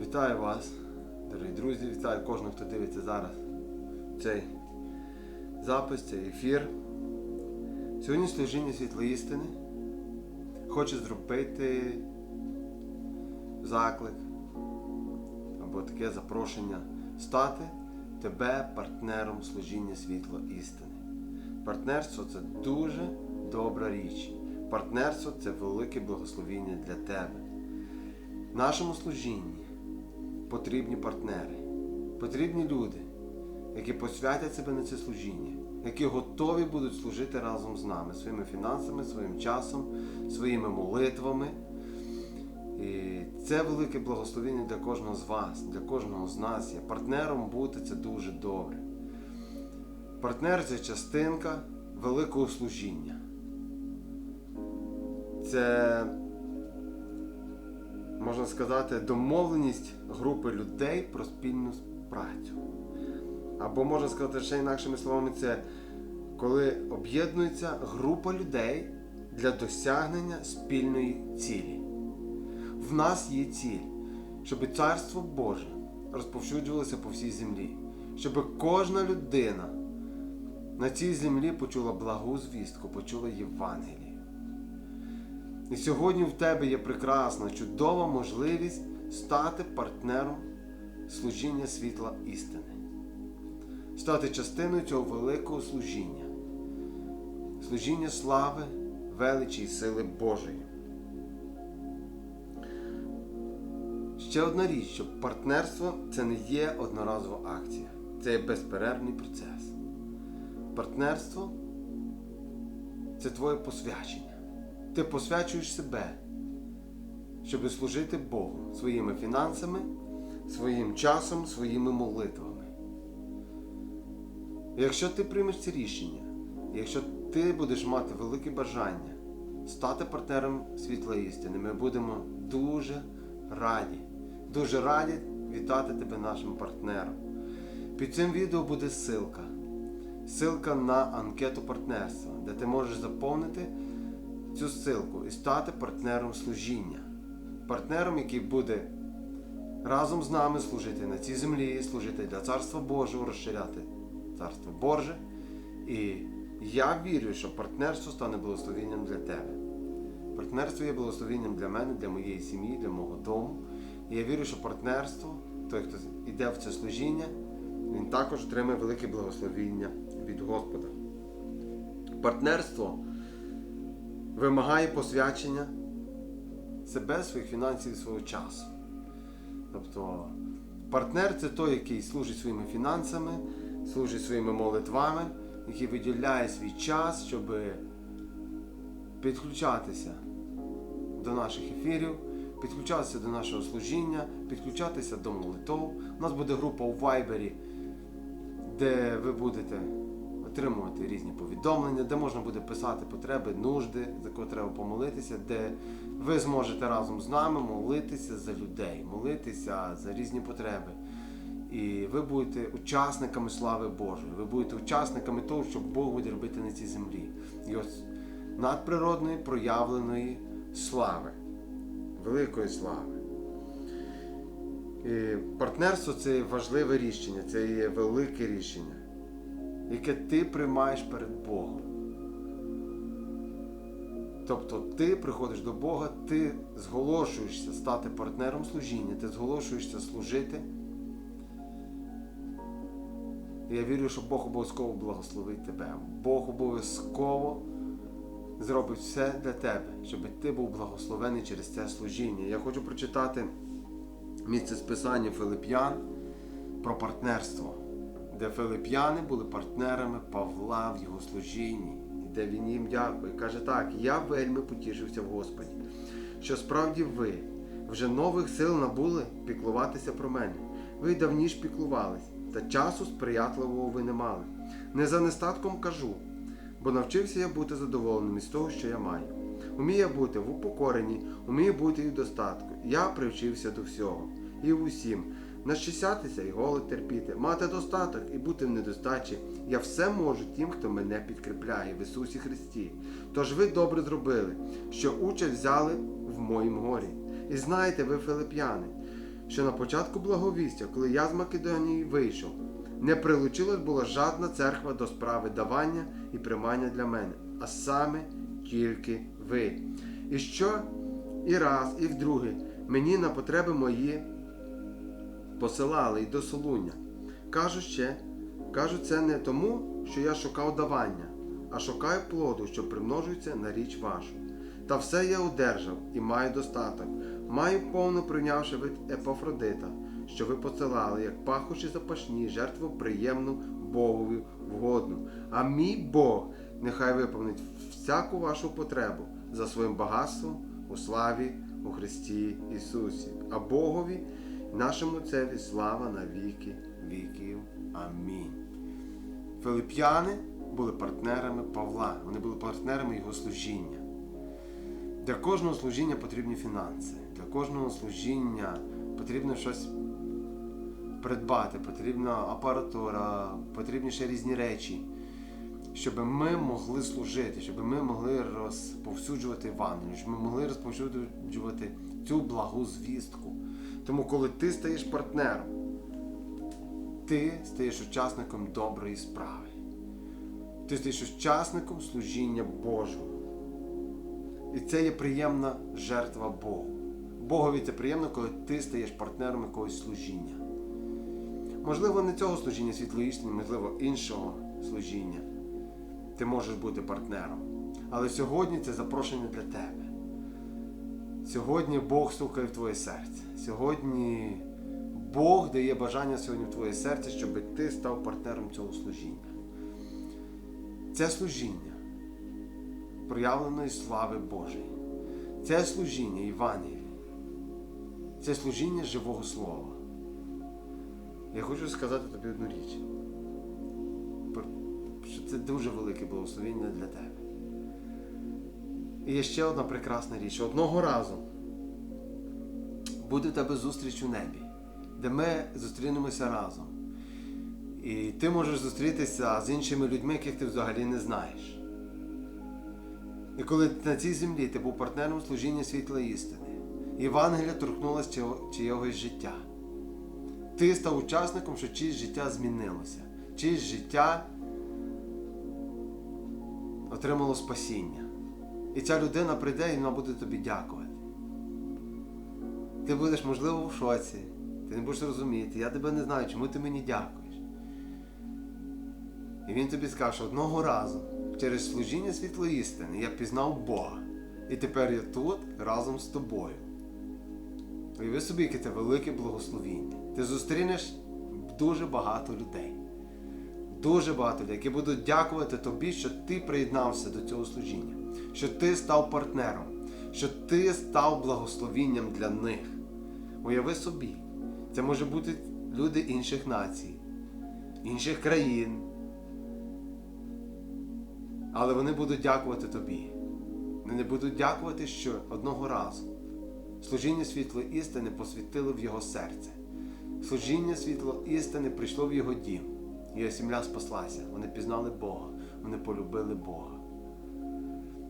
Вітаю вас, дорогі друзі, вітаю кожного, хто дивиться зараз цей запис, цей ефір. Сьогодні служіння світло істини хоче зробити заклик або таке запрошення стати тебе партнером служіння світло істини. Партнерство це дуже добра річ. Партнерство це велике благословіння для тебе. В нашому служінні потрібні партнери, потрібні люди, які посвятять себе на це служіння, які готові будуть служити разом з нами своїми фінансами, своїм часом, своїми молитвами. І це велике благословення для кожного з вас, для кожного з нас є. Партнером бути це дуже добре. Партнер це частинка великого служіння. Це можна сказати, домовленість групи людей про спільну працю. Або можна сказати ще інакшими словами, це коли об'єднується група людей для досягнення спільної цілі. В нас є ціль, щоб Царство Боже розповсюджувалося по всій землі, щоб кожна людина на цій землі почула благу звістку, почула Євангеліє. І сьогодні в тебе є прекрасна, чудова можливість стати партнером служіння світла істини, стати частиною цього великого служіння, служіння слави, величі і сили Божої. Ще одна річ, що партнерство це не є одноразова акція, це є безперервний процес. Партнерство це твоє посвячення ти посвячуєш себе, щоб служити Богу своїми фінансами, своїм часом, своїми молитвами. Якщо ти приймеш це рішення, якщо ти будеш мати велике бажання стати партнером світла істини, ми будемо дуже раді, дуже раді вітати тебе нашим партнером. Під цим відео буде ссылка. Ссылка на анкету партнерства, де ти можеш заповнити цю ссылку і стати партнером служіння. Партнером, який буде разом з нами служити на цій землі, служити для Царства Божого, розширяти Царство Боже. І я вірю, що партнерство стане благословенням для тебе. Партнерство є благословенням для мене, для моєї сім'ї, для мого дому. І я вірю, що партнерство, той, хто йде в це служіння, він також отримає велике благословіння від Господа. Партнерство вимагає посвячення себе, своїх фінансів і свого часу. Тобто партнер це той, який служить своїми фінансами, служить своїми молитвами, який виділяє свій час, щоб підключатися до наших ефірів, підключатися до нашого служіння, підключатися до молитв. У нас буде група у Вайбері, де ви будете отримувати різні повідомлення, де можна буде писати потреби, нужди, за кого треба помолитися, де ви зможете разом з нами молитися за людей, молитися за різні потреби. І ви будете учасниками слави Божої, ви будете учасниками того, що Бог буде робити на цій землі. І ось надприродної проявленої слави, великої слави. І партнерство це важливе рішення, це є велике рішення яке ти приймаєш перед Богом. Тобто ти приходиш до Бога, ти зголошуєшся стати партнером служіння, ти зголошуєшся служити. І я вірю, що Бог обов'язково благословить тебе. Бог обов'язково зробить все для тебе, щоб ти був благословений через це служіння. Я хочу прочитати місце списання Филип'ян про партнерство де филип'яни були партнерами Павла в його служінні, і де він їм дякує. Каже так: я вельми потішився в Господі, що справді ви вже нових сил набули піклуватися про мене. Ви давніш піклувались, та часу сприятливого ви не мали. Не за нестатком кажу, бо навчився я бути задоволеним із того, що я маю. Умію бути в упокоренні, умію бути і в достатку. Я привчився до всього і в усім нащисятися і голод терпіти, мати достаток і бути в недостачі. Я все можу тим, хто мене підкріпляє в Ісусі Христі. Тож ви добре зробили, що участь взяли в моїм горі. І знаєте ви, филип'яни, що на початку благовістя, коли я з Македонії вийшов, не прилучилась була жадна церква до справи давання і приймання для мене, а саме тільки ви. І що і раз, і вдруге мені на потреби мої посилали і до Солуня. Кажу ще, кажу це не тому, що я шукав давання, а шукаю плоду, що примножується на річ вашу. Та все я одержав і маю достаток, маю повно прийнявши від Епафродита, що ви посилали, як пахощі запашні, жертву приємну Богові вгодну. А мій Бог нехай виповнить всяку вашу потребу за своїм багатством у славі у Христі Ісусі. А Богові, нашому Отцеві, слава на віки віків. Амінь. Филип'яни були партнерами Павла, вони були партнерами його служіння. Для кожного служіння потрібні фінанси, для кожного служіння потрібно щось придбати, потрібна апаратура, потрібні ще різні речі, щоб ми могли служити, щоб ми могли розповсюджувати Евангелію, щоб ми могли розповсюджувати цю благу звістку. Тому, коли ти стаєш партнером, ти стаєш учасником доброї справи. Ти стаєш учасником служіння Божого. І це є приємна жертва Богу. Богові це приємно, коли ти стаєш партнером якогось служіння. Можливо, не цього служіння світлої можливо, іншого служіння. Ти можеш бути партнером. Але сьогодні це запрошення для тебе. Сьогодні Бог стукає в твоє серце. Сьогодні Бог дає бажання сьогодні в твоє серце, щоб ти став партнером цього служіння. Це служіння проявленої слави Божої. Це служіння Івангелії. Це служіння живого слова. Я хочу сказати тобі одну річ. Що це дуже велике благословення для тебе. І є ще одна прекрасна річ. Одного разу буде в тебе зустріч у небі, де ми зустрінемося разом. І ти можеш зустрітися з іншими людьми, яких ти взагалі не знаєш. І коли на цій землі ти був партнером служіння світла істини, Євангелія торкнулася чийогось життя. Ти став учасником, що чиєсь життя змінилося, чиєсь життя отримало спасіння. І ця людина прийде і вона буде тобі дякувати. Ти будеш, можливо, в шоці, ти не будеш розуміти, я тебе не знаю, чому ти мені дякуєш. І він тобі скаже, що одного разу через служіння світлої істини я пізнав Бога. І тепер я тут разом з тобою. Уяви собі, яке це велике благословіння. Ти зустрінеш дуже багато людей. Дуже багато людей, які будуть дякувати тобі, що ти приєднався до цього служіння, що ти став партнером, що ти став благословінням для них. Уяви собі, це може бути люди інших націй, інших країн. Але вони будуть дякувати тобі. Вони будуть дякувати, що одного разу служіння світлої істини посвітило в його серце. Служіння світло істини прийшло в його дім. Його сім'я спаслася. Вони пізнали Бога, вони полюбили Бога.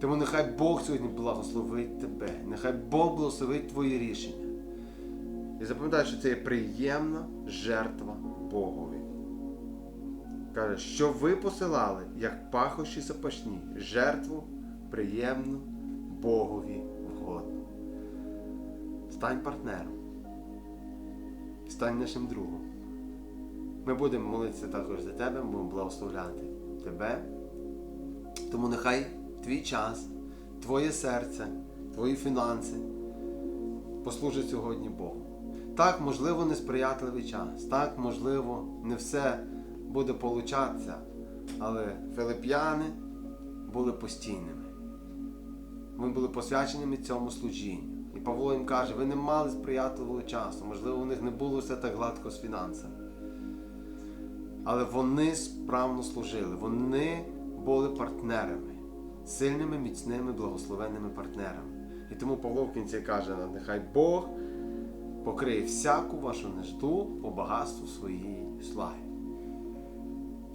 Тому нехай Бог сьогодні благословить тебе, нехай Бог благословить твої рішення. І запам'ятай, що це є приємна жертва Богові. Каже, що ви посилали, як пахощі запашні, жертву приємну Богові вгодну. Стань партнером. Стань нашим другом. Ми будемо молитися також за тебе, будемо благословляти тебе. Тому нехай твій час, твоє серце, твої фінанси послужать сьогодні Богу. Так, можливо, несприятливий час, так, можливо, не все буде получатися, але филип'яни були постійними. Вони були посвяченими цьому служінню. І Павло їм каже, ви не мали сприятливого часу, можливо, у них не було все так гладко з фінансами. Але вони справно служили, вони були партнерами, сильними, міцними, благословенними партнерами. І тому Павло в кінці каже, нехай Бог покриє всяку вашу нежду по багатству своєї слави.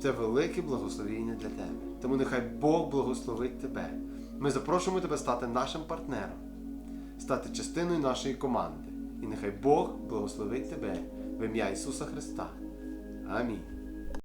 Це велике благословіння для тебе. Тому нехай Бог благословить тебе. Ми запрошуємо тебе стати нашим партнером, стати частиною нашої команди. І нехай Бог благословить тебе в ім'я Ісуса Христа. Амінь.